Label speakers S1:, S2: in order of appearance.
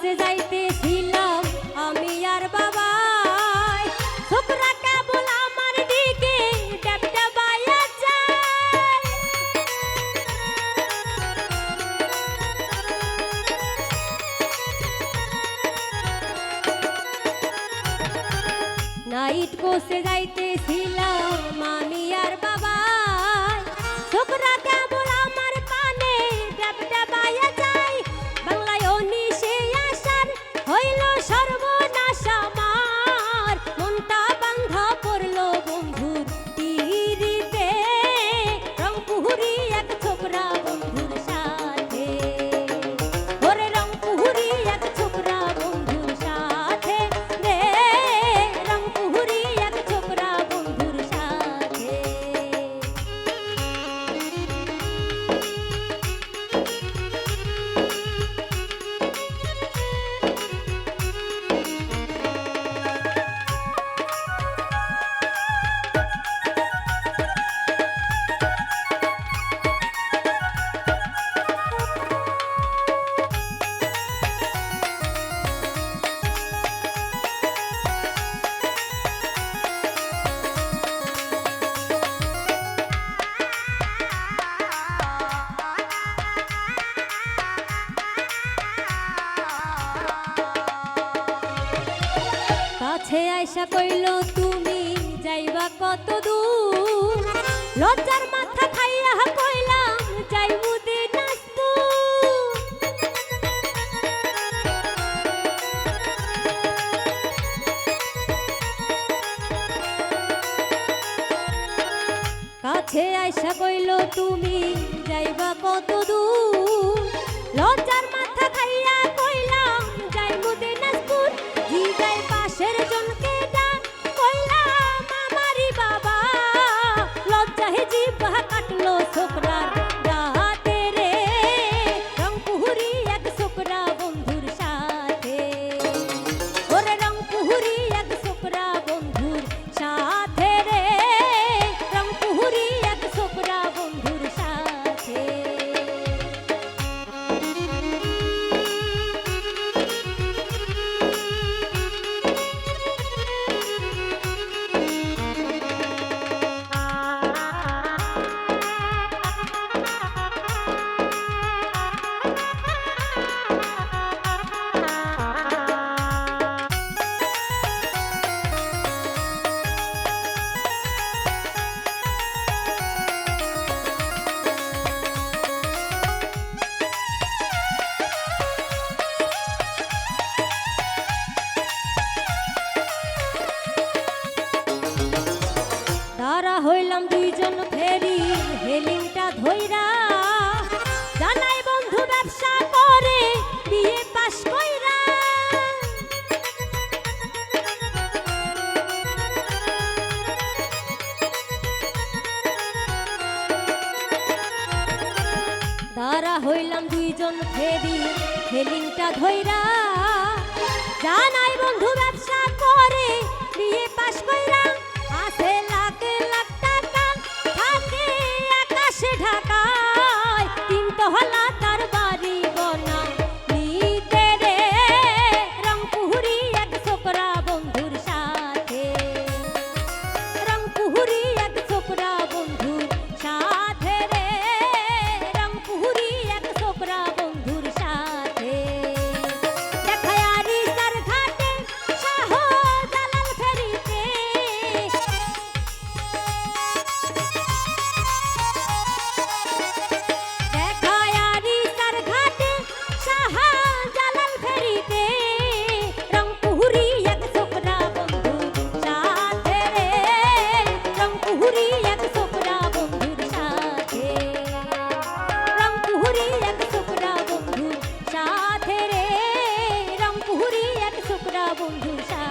S1: Kose যাইতেছিলাম আমি আর বাবাই। ছোকরা কেবল আমার দিকে নাইট কোসে যাইতেছিলাম আমি আয়সা কইল, তুমি যাইবা কত দূর লজ্জার মাথা খাইয়া কইলাম দিনাজপুর। কাছে আয়সা কইল, তুমি যাইবা কত দূর লজ্জার মাথা তারা হইলাম দুইজন ফেরি হেলিংটা ধইরা জানাই বন্ধু, ব্যবসা করে, বিয়ে পাস কইরা। হইলাম দুইজন ফেরি হেলিংটা ধইরা জানাই বন্ধু বন্ধু সা